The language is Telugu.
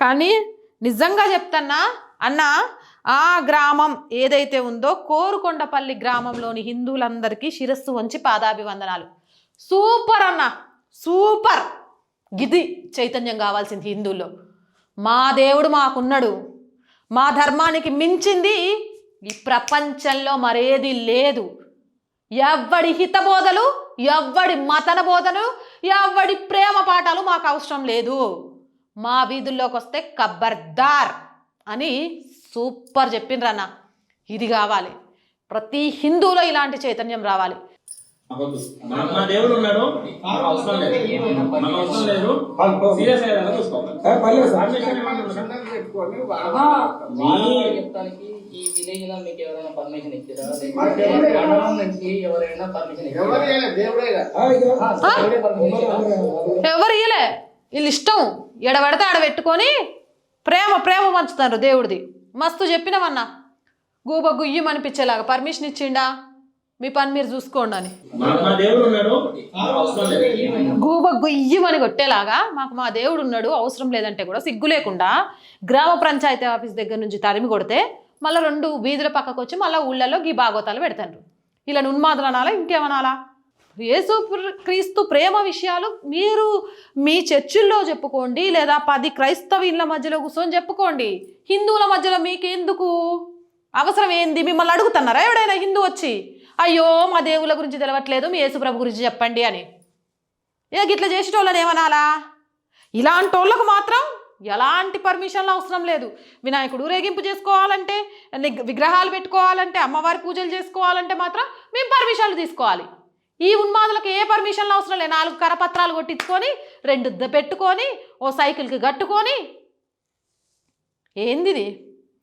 కానీ నిజంగా చెప్తన్నా అన్న ఆ గ్రామం ఏదైతే ఉందో కోరుకొండపల్లి గ్రామంలోని హిందువులందరికీ శిరస్సు వంచి పాదాభివందనాలు. సూపర్ అన్న సూపర్. గిది చైతన్యం కావాల్సింది హిందువుల్లో. మా దేవుడు మాకున్నాడు. మా ధర్మానికి మించింది ఈ ప్రపంచంలో మరేది లేదు. ఎవ్వడి హితబోధలు ఎవ్వడి మతన బోధలు ఎవ్వడి ప్రేమ పాఠాలు మాకు అవసరం లేదు. మా వీధుల్లోకి వస్తే కబ్బర్దార్ అని సూపర్ చెప్పిండ్రన్న ఇది కావాలి. ప్రతి హిందువులో ఇలాంటి చైతన్యం రావాలి. మాకొద్దు. మా మా దేవుడు ఉన్నాడు. మాకు అవసరం లేదు. మాకు అవసరం లేదు. సీరియస్ అయ్యేలా చూసుకోవాలి. పర్మిషన్ ఇవ్వండి వాహనాలు చెప్తానికి ఈ విలేజ్లో మీకు ఎవరైనా పర్మిషన్ ఇచ్చారా? లేకపోతే మండలం నుంచి ఎవరైనా పర్మిషన్ ఇచ్చారా? దేవుడే permission ఇచ్చారా? ఎవరు ఇయలే వీళ్ళు ఇష్టం ఎడబడితే ఆడ పెట్టుకొని ప్రేమ ప్రేమ పంచుతారు దేవుడిది. మస్తు చెప్పినవన్నా. గూబ గుయ్యం అనిపించేలాగా పర్మిషన్ ఇచ్చిండా? మీ పని మీరు చూసుకోండి అని. గూబ గుయ్యమని కొట్టేలాగా మాకు మా దేవుడు ఉన్నాడు. అవసరం లేదంటే కూడా సిగ్గు లేకుండా గ్రామ పంచాయతీ ఆఫీస్ దగ్గర నుంచి తరిమి కొడితే మళ్ళీ రెండు వీధుల పక్కకు వచ్చి మళ్ళీ ఊళ్ళల్లో గీ బాగోతాలు పెడతారు. ఇలా ఉన్మాదులు అనాలా ఇంకేమనాలా? యేసు క్రీస్తు ప్రేమ విషయాలు మీరు మీ చర్చిల్లో చెప్పుకోండి లేదా పది క్రైస్తవీన్ల ఇళ్ళ మధ్యలో కూర్చొని చెప్పుకోండి. హిందువుల మధ్యలో మీకు ఎందుకు అవసరం ఏంది? మిమ్మల్ని అడుగుతున్నారా ఎవడైనా హిందూ వచ్చి? అయ్యో మా దేవుళ్ళ గురించి తెలవట్లేదు మీ యేసుప్రభు గురించి చెప్పండి అని. ఏ గిట్లా చేసేటోళ్ళని ఏమనాలా? ఇలాంటి వాళ్ళకు మాత్రం ఎలాంటి పర్మిషన్లు అవసరం లేదు. వినాయకుడు ఊరేగింపు చేసుకోవాలంటే ని- విగ్రహాలు పెట్టుకోవాలంటే అమ్మవారి పూజలు చేసుకోవాలంటే మాత్రం మేము పర్మిషన్లు తీసుకోవాలి. ఈ ఉన్మాదులకు ఏ పర్మిషన్లు అవసరం లేదు. నాలుగు కరపత్రాలు కొట్టించుకొని రెండు పెట్టుకొని ఓ సైకిల్కి కట్టుకొని. ఏందిది?